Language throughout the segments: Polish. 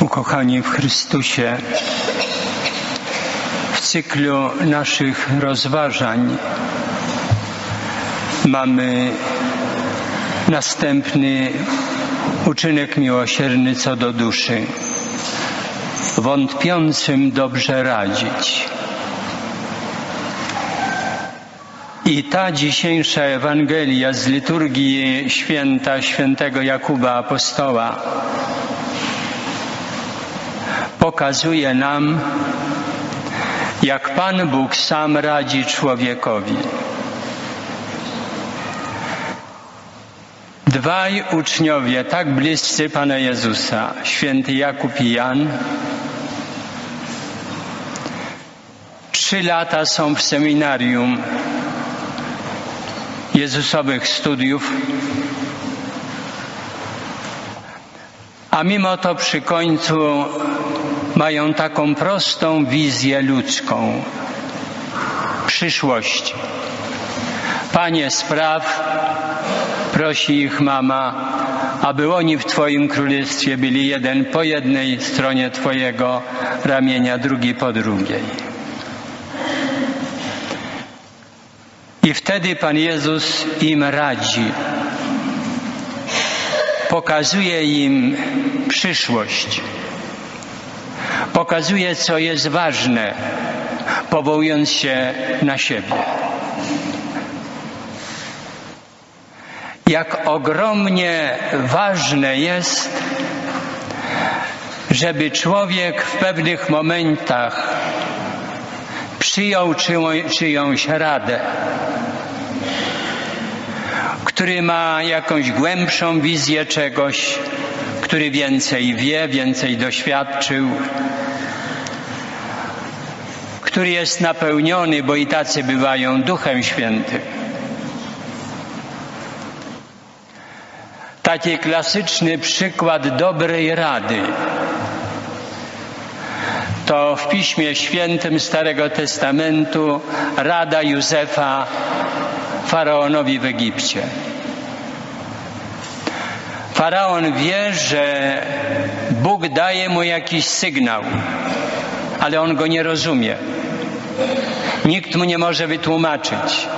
Ukochani w Chrystusie, w cyklu naszych rozważań mamy następny uczynek miłosierny co do duszy. Wątpiącym dobrze radzić. I ta dzisiejsza Ewangelia z liturgii święta świętego Jakuba Apostoła pokazuje nam, jak Pan Bóg sam radzi człowiekowi. Dwaj uczniowie, tak bliscy Pana Jezusa, święty Jakub i Jan, trzy lata są w seminarium Jezusowych studiów, a mimo to przy końcu mają taką prostą wizję ludzką przyszłości. Panie, spraw, prosi ich mama, aby oni w Twoim królestwie byli jeden po jednej stronie Twojego ramienia, drugi po drugiej. I wtedy Pan Jezus im radzi, pokazuje im przyszłość, pokazuje, co jest ważne, powołując się na siebie. Jak ogromnie ważne jest, żeby człowiek w pewnych momentach przyjął czyjąś radę, który ma jakąś głębszą wizję czegoś, który więcej wie, więcej doświadczył, który jest napełniony, bo i tacy bywają Duchem Świętym. Taki klasyczny przykład dobrej rady to w Piśmie Świętym Starego Testamentu rada Józefa faraonowi w Egipcie. Faraon wie, że Bóg daje mu jakiś sygnał, ale on go nie rozumie. Nikt mu nie może wytłumaczyć.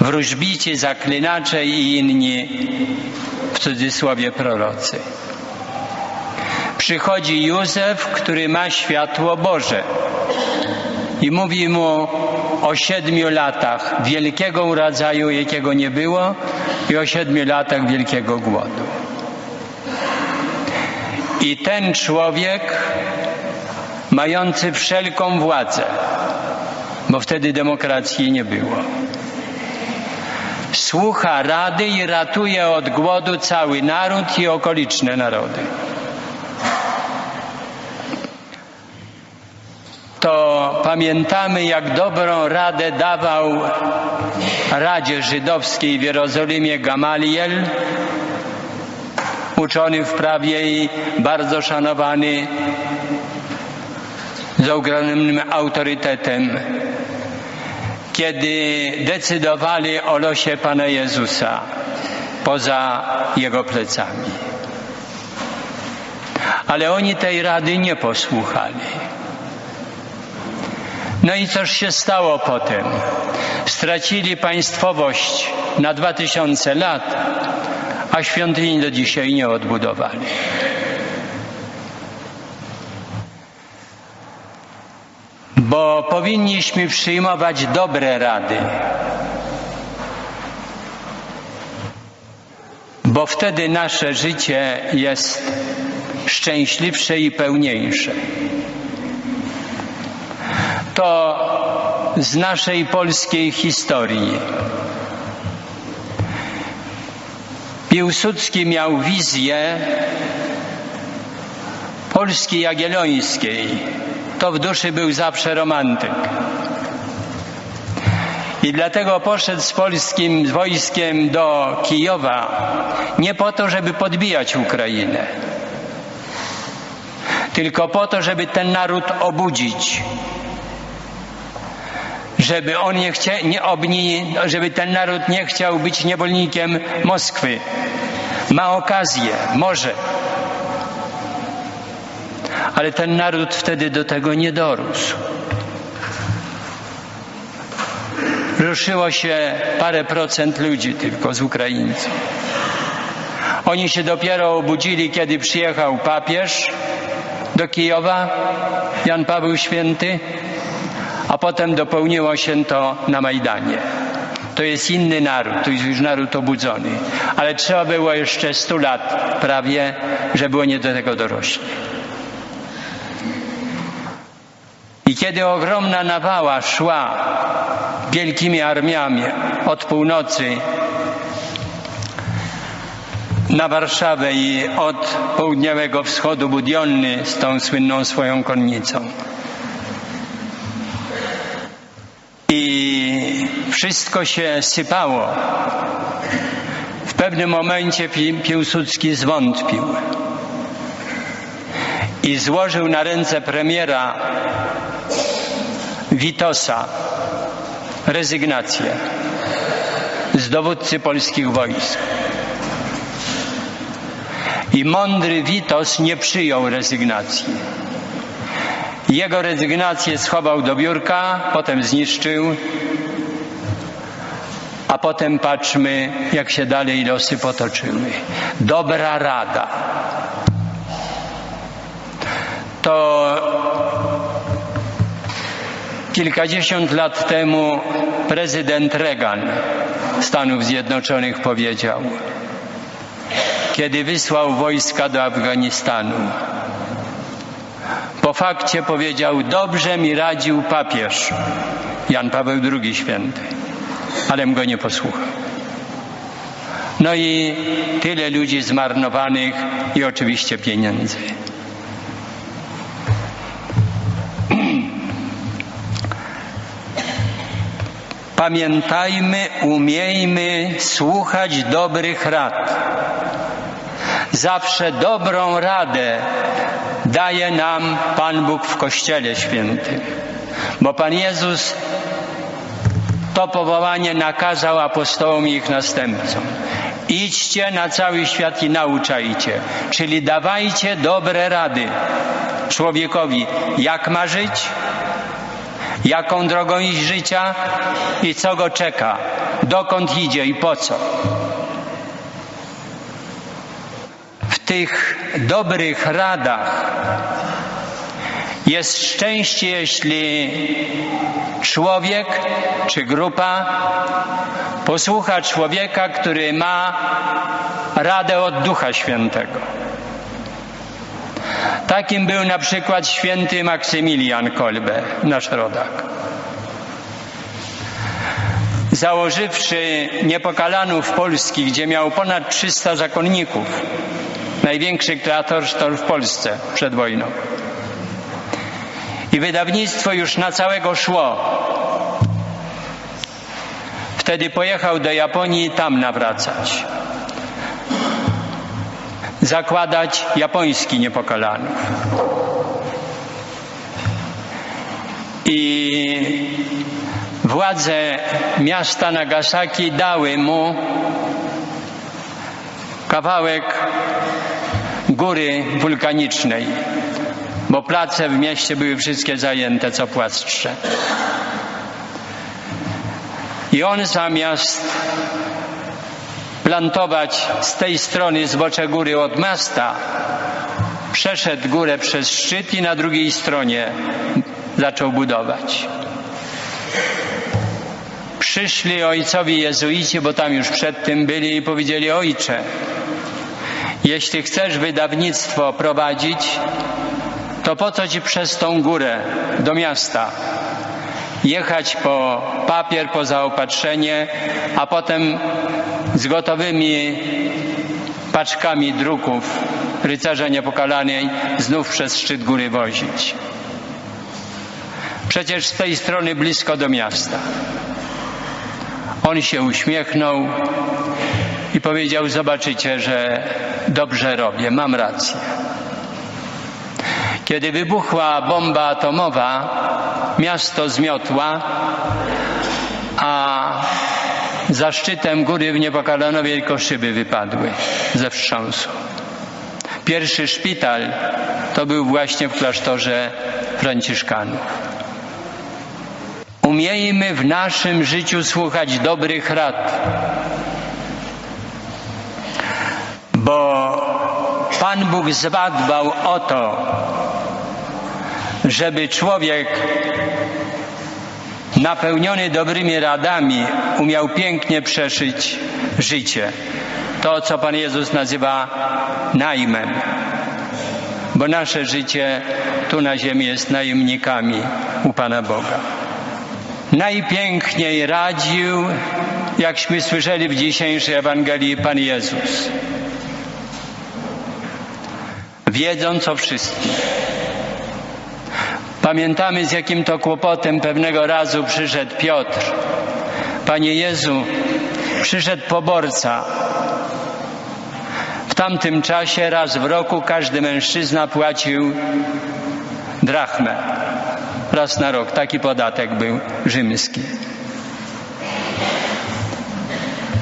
Wróżbici, zaklinacze i inni, w cudzysłowie prorocy. Przychodzi Józef, który ma światło Boże i mówi mu o siedmiu latach wielkiego urodzaju, jakiego nie było i o siedmiu latach wielkiego głodu. I ten człowiek mający wszelką władzę, bo wtedy demokracji nie było, słucha rady i ratuje od głodu cały naród i okoliczne narody. To pamiętamy, jak dobrą radę dawał Radzie Żydowskiej w Jerozolimie Gamaliel, uczony w prawie i bardzo szanowany z ogromnym autorytetem, kiedy decydowali o losie Pana Jezusa poza Jego plecami. Ale oni tej rady nie posłuchali. No i cóż się stało potem? Stracili państwowość na dwa tysiące lat, a świątyni do dzisiaj nie odbudowali. Bo powinniśmy przyjmować dobre rady, bo wtedy nasze życie jest szczęśliwsze i pełniejsze. To z naszej polskiej historii. Piłsudski miał wizję Polski Jagiellońskiej. To w duszy był zawsze romantyk. I dlatego poszedł z polskim wojskiem do Kijowa nie po to, żeby podbijać Ukrainę, tylko po to, żeby ten naród obudzić, żeby on nie nie obni, żeby ten naród nie chciał być niewolnikiem Moskwy. Ma okazję, może. Ale ten naród wtedy do tego nie dorósł. Ruszyło się parę procent ludzi tylko z Ukraińców. Oni się dopiero obudzili, kiedy przyjechał papież do Kijowa, Jan Paweł Święty, a potem dopełniło się to na Majdanie. To jest inny naród, to jest już naród obudzony. Ale trzeba było jeszcze stu lat prawie, żeby oni do tego dorośli. I kiedy ogromna nawała szła wielkimi armiami od północy na Warszawę i od południowego wschodu Budiolny z tą słynną swoją konnicą. I wszystko się sypało. W pewnym momencie Piłsudski zwątpił i złożył na ręce premiera Witosa rezygnację z dowódcy polskich wojsk. I mądry Witos nie przyjął rezygnacji. Jego rezygnację schował do biurka, potem zniszczył, a potem patrzmy, jak się dalej losy potoczyły. Dobra rada. To kilkadziesiąt lat temu prezydent Reagan Stanów Zjednoczonych powiedział, kiedy wysłał wojska do Afganistanu. Po fakcie powiedział, dobrze mi radził papież Jan Paweł II święty, alem go nie posłuchał. No i tyle ludzi zmarnowanych i oczywiście pieniędzy. Pamiętajmy, umiejmy słuchać dobrych rad. Zawsze dobrą radę daje nam Pan Bóg w Kościele Świętym, bo Pan Jezus to powołanie nakazał apostołom i ich następcom. Idźcie na cały świat i nauczajcie, czyli dawajcie dobre rady człowiekowi, jak ma żyć, jaką drogą iść życia i co go czeka, dokąd idzie i po co. W tych dobrych radach jest szczęście, jeśli człowiek czy grupa posłucha człowieka, który ma radę od Ducha Świętego. Takim był na przykład święty Maksymilian Kolbe, nasz rodak. Założywszy niepokalanów Polski, gdzie miał ponad 300 zakonników, największy kreatorsztor w Polsce przed wojną. I wydawnictwo już na całego szło. Wtedy pojechał do Japonii i tam nawracać zakładać japoński niepokalanów. I władze miasta Nagasaki dały mu kawałek góry wulkanicznej, bo place w mieście były wszystkie zajęte, co płaszcze. I on zamiast plantować z tej strony zbocze góry od miasta, przeszedł górę przez szczyt i na drugiej stronie zaczął budować. Przyszli ojcowi jezuici, bo tam już przed tym byli i powiedzieli, ojcze, jeśli chcesz wydawnictwo prowadzić, to po co ci przez tą górę do miasta? Jechać po papier, po zaopatrzenie, a potem z gotowymi paczkami druków rycerza niepokalanej znów przez szczyt góry wozić. Przecież z tej strony blisko do miasta. On się uśmiechnął i powiedział: Zobaczycie, że dobrze robię, mam rację. Kiedy wybuchła bomba atomowa, miasto zmiotła, a za szczytem góry w Niepokalanowie tylko szyby wypadły ze wstrząsu. Pierwszy szpital to był właśnie w klasztorze Franciszkanów. Umiejmy w naszym życiu słuchać dobrych rad, bo Pan Bóg zadbał o to, żeby człowiek napełniony dobrymi radami umiał pięknie przeszyć życie. To, co Pan Jezus nazywa najmem. Bo nasze życie tu na ziemi jest najemnikami u Pana Boga. Najpiękniej radził, jakśmy słyszeli w dzisiejszej Ewangelii, Pan Jezus. Wiedząc o wszystkim. Pamiętamy, z jakim to kłopotem pewnego razu przyszedł Piotr. Panie Jezu, przyszedł poborca. W tamtym czasie raz w roku każdy mężczyzna płacił drachmę. Raz na rok. Taki podatek był rzymski.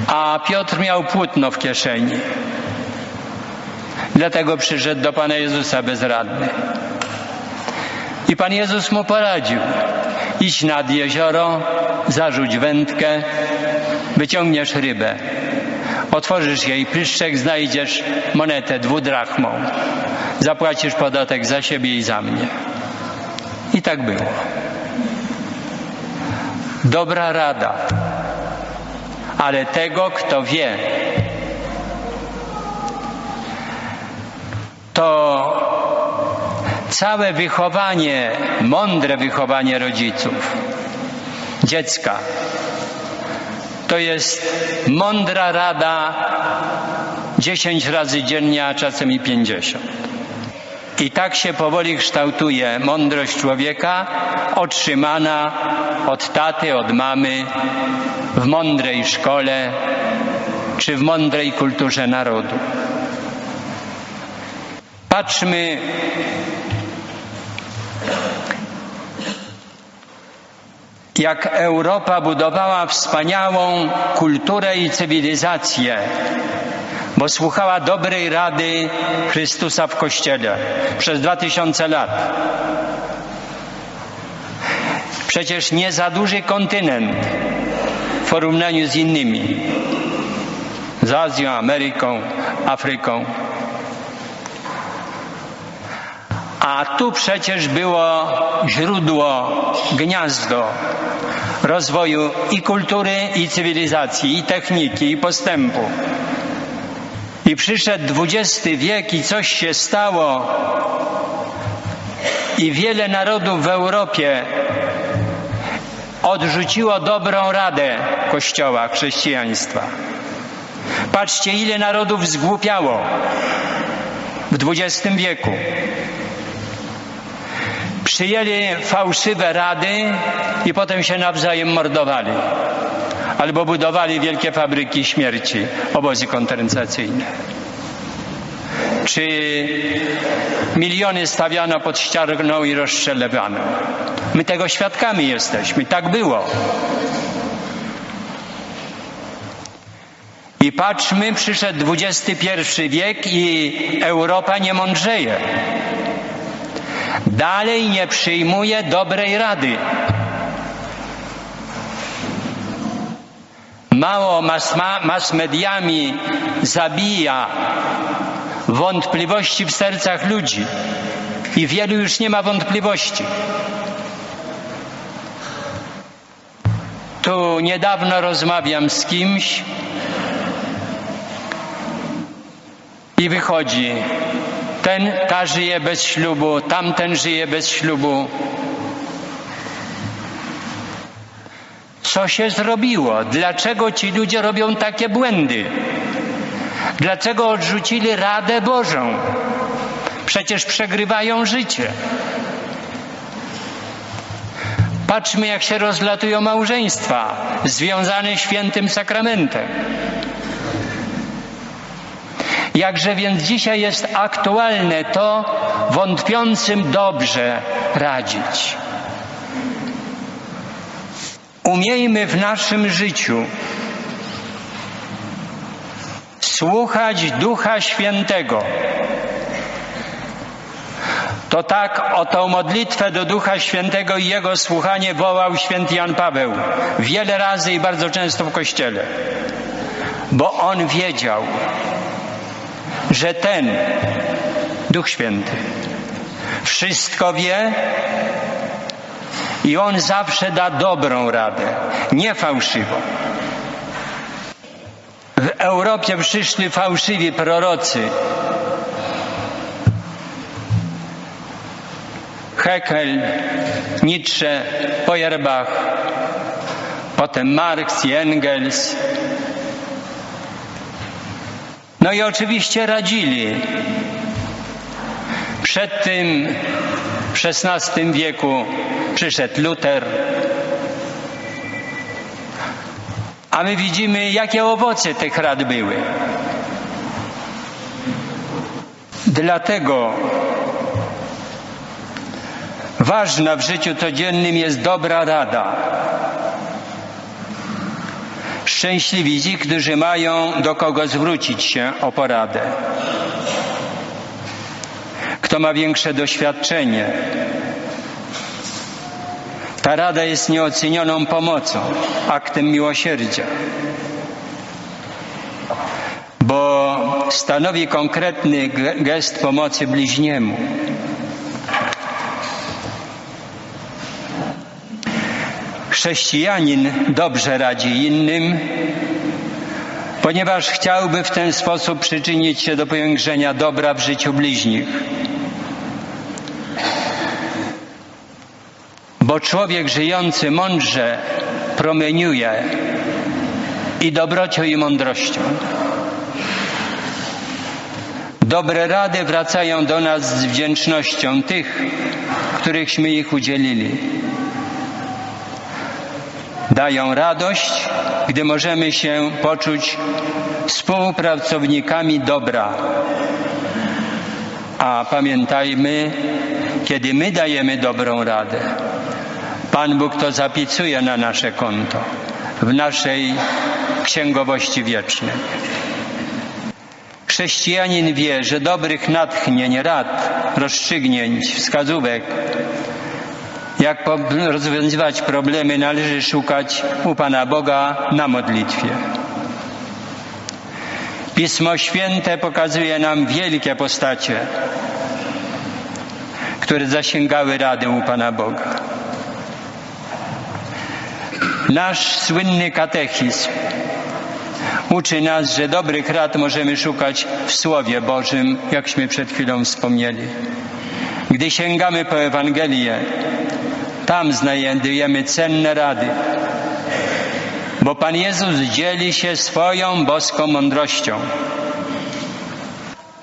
A Piotr miał płótno w kieszeni. Dlatego przyszedł do Pana Jezusa bezradny. I Pan Jezus mu poradził. Idź nad jezioro, zarzuć wędkę, wyciągniesz rybę. Otworzysz jej pyszczek, znajdziesz monetę dwudrachmą. Zapłacisz podatek za siebie i za mnie. I tak było. Dobra rada, ale tego, kto wie, to całe wychowanie, mądre wychowanie rodziców, dziecka, to jest mądra rada dziesięć razy dziennie, a czasem i pięćdziesiąt. I tak się powoli kształtuje mądrość człowieka, otrzymana od taty, od mamy, w mądrej szkole czy w mądrej kulturze narodu. Patrzmy jak Europa budowała wspaniałą kulturę i cywilizację, bo słuchała dobrej rady Chrystusa w Kościele przez dwa tysiące lat. Przecież nie za duży kontynent w porównaniu z innymi, z Azją, Ameryką, Afryką. A tu przecież było źródło, gniazdo rozwoju i kultury, i cywilizacji, i techniki, i postępu. I przyszedł XX wiek i coś się stało, i wiele narodów w Europie odrzuciło dobrą radę Kościoła, chrześcijaństwa. Patrzcie, ile narodów zgłupiało w XX wieku przyjęli fałszywe rady i potem się nawzajem mordowali. Albo budowali wielkie fabryki śmierci, obozy koncentracyjne. Czy miliony stawiano pod ściarną i rozstrzelewano. My tego świadkami jesteśmy. Tak było. I patrzmy, przyszedł XXI wiek i Europa nie mądrzeje dalej nie przyjmuje dobrej rady. Mało mas, mas mediami zabija wątpliwości w sercach ludzi i wielu już nie ma wątpliwości. Tu niedawno rozmawiam z kimś i wychodzi ten, ta żyje bez ślubu, tamten żyje bez ślubu. Co się zrobiło? Dlaczego ci ludzie robią takie błędy? Dlaczego odrzucili Radę Bożą? Przecież przegrywają życie. Patrzmy, jak się rozlatują małżeństwa związane świętym sakramentem. Jakże więc dzisiaj jest aktualne to wątpiącym dobrze radzić. Umiejmy w naszym życiu słuchać Ducha Świętego, To tak o tą modlitwę do Ducha Świętego i jego słuchanie wołał święty Jan Paweł wiele razy i bardzo często w kościele. Bo on wiedział, że ten Duch Święty wszystko wie i on zawsze da dobrą radę, nie fałszywo. W Europie przyszli fałszywi prorocy. Heckel, Nietzsche, Feuerbach, potem Marx i Engels. No i oczywiście radzili. Przed tym w XVI wieku przyszedł Luter, a my widzimy, jakie owoce tych rad były. Dlatego ważna w życiu codziennym jest dobra rada. Szczęśliwi ci, którzy mają do kogo zwrócić się o poradę. Kto ma większe doświadczenie, ta rada jest nieocenioną pomocą, aktem miłosierdzia, bo stanowi konkretny gest pomocy bliźniemu. Chrześcijanin dobrze radzi innym, ponieważ chciałby w ten sposób przyczynić się do powiększenia dobra w życiu bliźnich. Bo człowiek żyjący mądrze promieniuje i dobrocią i mądrością. Dobre rady wracają do nas z wdzięcznością tych, którychśmy ich udzielili. Dają radość, gdy możemy się poczuć współpracownikami dobra. A pamiętajmy, kiedy my dajemy dobrą radę, Pan Bóg to zapisuje na nasze konto w naszej księgowości wiecznej. Chrześcijanin wie, że dobrych natchnień, rad, rozstrzygnięć, wskazówek, jak rozwiązywać problemy, należy szukać u Pana Boga na modlitwie. Pismo Święte pokazuje nam wielkie postacie, które zasięgały rady u Pana Boga. Nasz słynny katechizm uczy nas, że dobrych rad możemy szukać w Słowie Bożym, jakśmy przed chwilą wspomnieli. Gdy sięgamy po Ewangelię, tam znajdujemy cenne rady, bo Pan Jezus dzieli się swoją boską mądrością.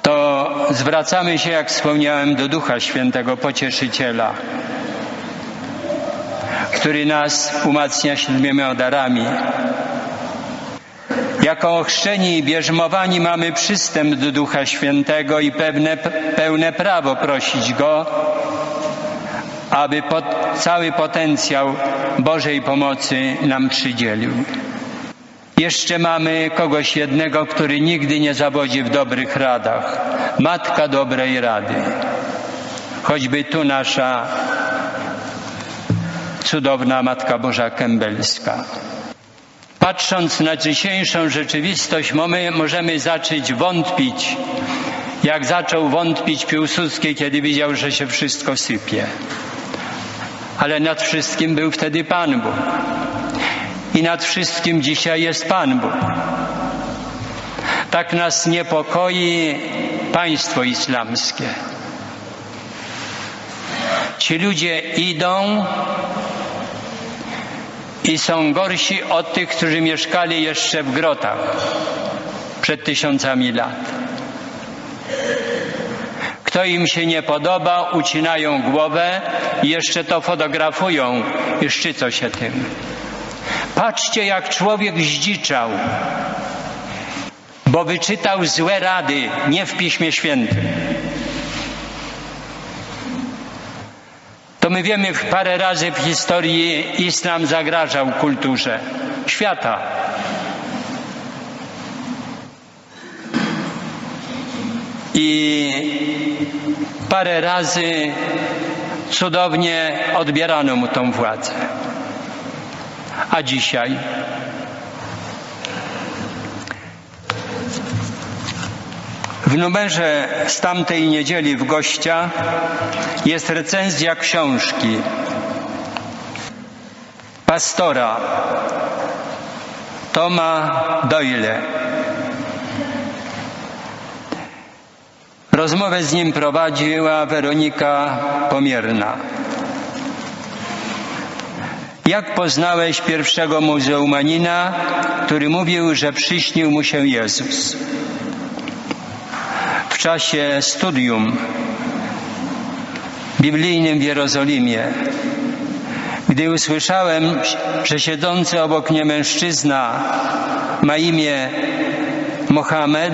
To zwracamy się, jak wspomniałem, do Ducha Świętego Pocieszyciela który nas umacnia siedmioma darami. Jako ochrzczeni i bierzmowani mamy przystęp do Ducha Świętego i pewne, pełne prawo prosić Go, aby pod, cały potencjał Bożej pomocy nam przydzielił. Jeszcze mamy kogoś jednego, który nigdy nie zawodzi w dobrych radach. Matka dobrej rady. Choćby tu nasza cudowna Matka Boża Kębelska. Patrząc na dzisiejszą rzeczywistość, możemy zacząć wątpić, jak zaczął wątpić Piłsudski, kiedy widział, że się wszystko sypie. Ale nad wszystkim był wtedy Pan Bóg. I nad wszystkim dzisiaj jest Pan Bóg. Tak nas niepokoi państwo islamskie. Ci ludzie idą i są gorsi od tych, którzy mieszkali jeszcze w grotach przed tysiącami lat. Kto im się nie podoba, ucinają głowę i jeszcze to fotografują i szczycą się tym. Patrzcie, jak człowiek zdziczał, bo wyczytał złe rady nie w Piśmie Świętym. to my wiemy, parę razy w historii islam zagrażał kulturze świata. I Parę razy cudownie odbierano mu tą władzę. A dzisiaj w numerze z tamtej niedzieli w gościa jest recenzja książki pastora Toma Doyle. Rozmowę z nim prowadziła Weronika Pomierna. Jak poznałeś pierwszego muzułmanina, który mówił, że przyśnił mu się Jezus? W czasie studium biblijnym w Jerozolimie, gdy usłyszałem, że siedzący obok mnie mężczyzna ma imię Mohamed,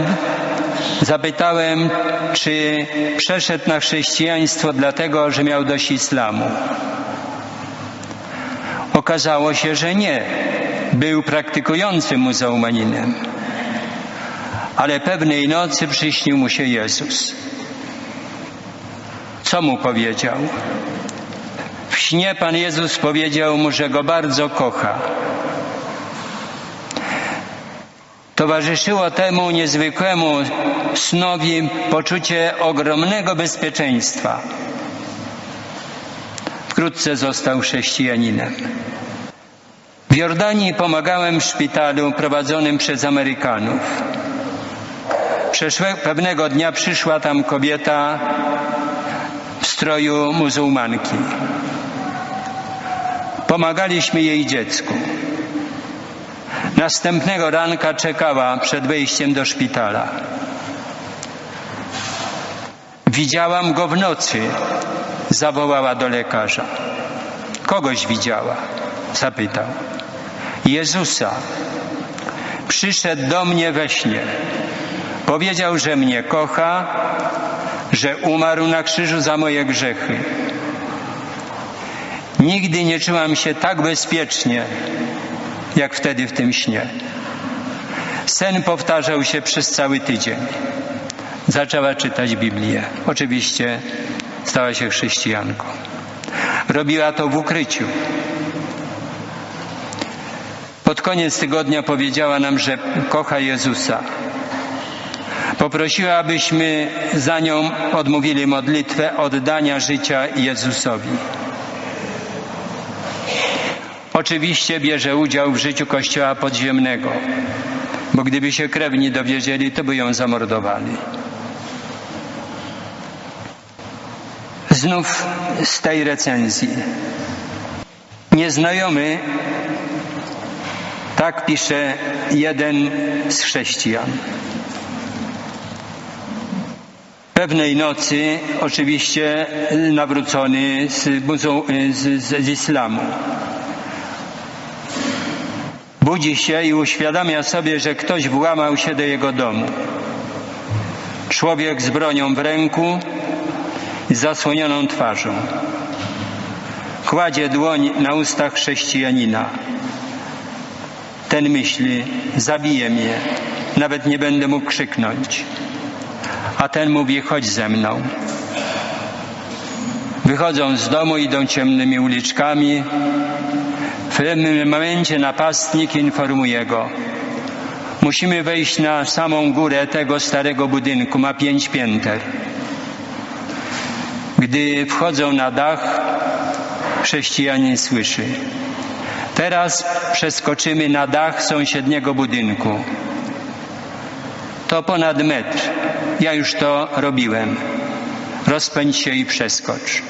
zapytałem, czy przeszedł na chrześcijaństwo dlatego, że miał dość islamu. Okazało się, że nie. Był praktykującym muzułmaninem. Ale pewnej nocy przyśnił mu się Jezus. Co mu powiedział? W śnie Pan Jezus powiedział mu, że go bardzo kocha. Towarzyszyło temu niezwykłemu snowi poczucie ogromnego bezpieczeństwa. Wkrótce został chrześcijaninem. W Jordanii pomagałem w szpitalu prowadzonym przez Amerykanów. Przeszłe, pewnego dnia przyszła tam kobieta w stroju muzułmanki. Pomagaliśmy jej dziecku. Następnego ranka czekała przed wejściem do szpitala. Widziałam go w nocy, zawołała do lekarza. Kogoś widziała? Zapytał. Jezusa. Przyszedł do mnie we śnie. Powiedział, że mnie kocha, że umarł na krzyżu za moje grzechy. Nigdy nie czułam się tak bezpiecznie, jak wtedy w tym śnie. Sen powtarzał się przez cały tydzień. Zaczęła czytać Biblię. Oczywiście stała się chrześcijanką. Robiła to w ukryciu. Pod koniec tygodnia powiedziała nam, że kocha Jezusa. Poprosiła, abyśmy za nią odmówili modlitwę oddania życia Jezusowi. Oczywiście bierze udział w życiu Kościoła podziemnego, bo gdyby się krewni dowiedzieli, to by ją zamordowali. Znów z tej recenzji. Nieznajomy, tak pisze jeden z chrześcijan. Pewnej nocy, oczywiście nawrócony z, z, z islamu, budzi się i uświadamia sobie, że ktoś włamał się do jego domu. Człowiek z bronią w ręku, z zasłonioną twarzą. Kładzie dłoń na ustach chrześcijanina. Ten myśli, zabije mnie, nawet nie będę mógł krzyknąć. A ten mówi, chodź ze mną. Wychodzą z domu, idą ciemnymi uliczkami. W pewnym momencie napastnik informuje go. Musimy wejść na samą górę tego starego budynku, ma pięć pięter. Gdy wchodzą na dach, chrześcijanin słyszy. Teraz przeskoczymy na dach sąsiedniego budynku. To ponad metr. Ja już to robiłem. Rozpędź się i przeskocz.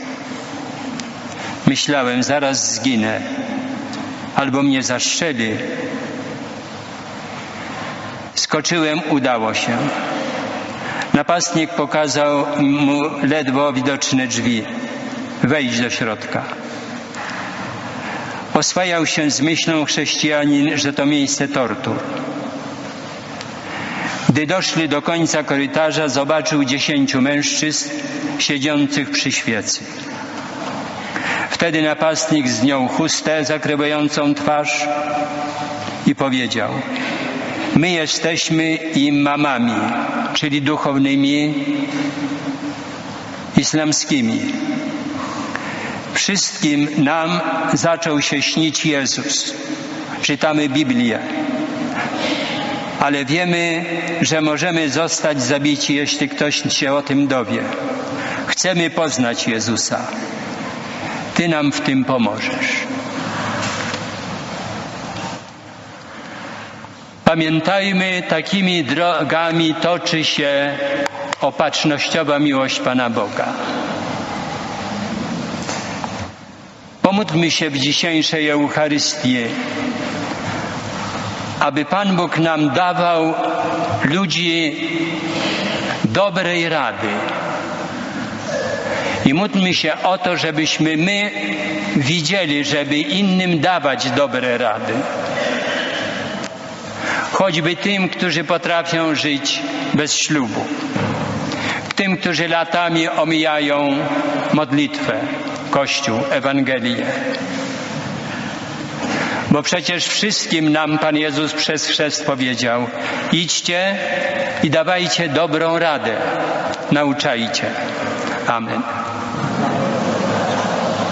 Myślałem, zaraz zginę, albo mnie zastrzeli. Skoczyłem, udało się. Napastnik pokazał mu ledwo widoczne drzwi. Wejdź do środka. Oswajał się z myślą chrześcijanin, że to miejsce tortur. Gdy doszli do końca korytarza, zobaczył dziesięciu mężczyzn siedzących przy świecy. Wtedy napastnik zdjął chustę zakrywającą twarz i powiedział: My jesteśmy imamami, czyli duchownymi islamskimi. Wszystkim nam zaczął się śnić Jezus. Czytamy Biblię. Ale wiemy, że możemy zostać zabici, jeśli ktoś się o tym dowie. Chcemy poznać Jezusa. Ty nam w tym pomożesz. Pamiętajmy, takimi drogami toczy się opatrznościowa miłość Pana Boga. Pomódlmy się w dzisiejszej Eucharystii, aby Pan Bóg nam dawał ludzi dobrej rady. I módlmy się o to, żebyśmy my widzieli, żeby innym dawać dobre rady. Choćby tym, którzy potrafią żyć bez ślubu. Tym, którzy latami omijają modlitwę, Kościół, Ewangelię. Bo przecież wszystkim nam Pan Jezus przez chrzest powiedział: idźcie i dawajcie dobrą radę, nauczajcie. Amen.